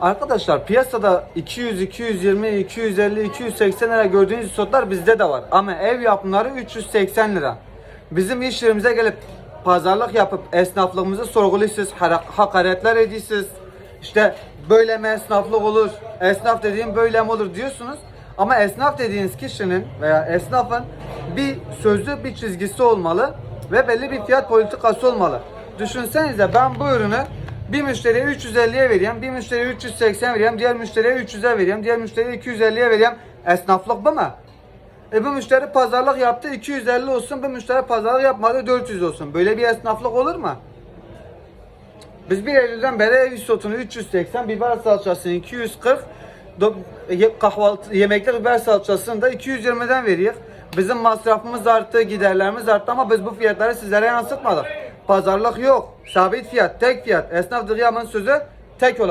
Arkadaşlar piyasada 200, 220, 250, 280 lira gördüğünüz isotlar bizde de var. Ama ev yapımları 380 lira. Bizim iş yerimize gelip pazarlık yapıp esnaflığımızı sorguluyorsunuz, hakaretler ediyorsunuz. İşte böyle mi esnaflık olur, esnaf dediğim böyle mi olur diyorsunuz. Ama esnaf dediğiniz kişinin veya esnafın bir sözü, bir çizgisi olmalı ve belli bir fiyat politikası olmalı. Düşünsenize ben bu ürünü bir müşteriye 350'ye vereyim, bir müşteriye 380 vereyim, diğer müşteriye 300'e vereyim, diğer müşteriye 250'ye vereyim. Esnaflık bu mu? E bu müşteri pazarlık yaptı 250 olsun, bu müşteri pazarlık yapmadı 400 olsun. Böyle bir esnaflık olur mu? Biz 1 Eylül'den beri ev isotunu 380, biber salçasını 240, do- ye- kahvaltı yemekli biber salçasını da 220'den veriyor. Bizim masrafımız arttı, giderlerimiz arttı ama biz bu fiyatları sizlere yansıtmadık. Pazarlık yok. Sabit fiyat, tek fiyat. Esnaf Dıgıyam'ın sözü tek olacak.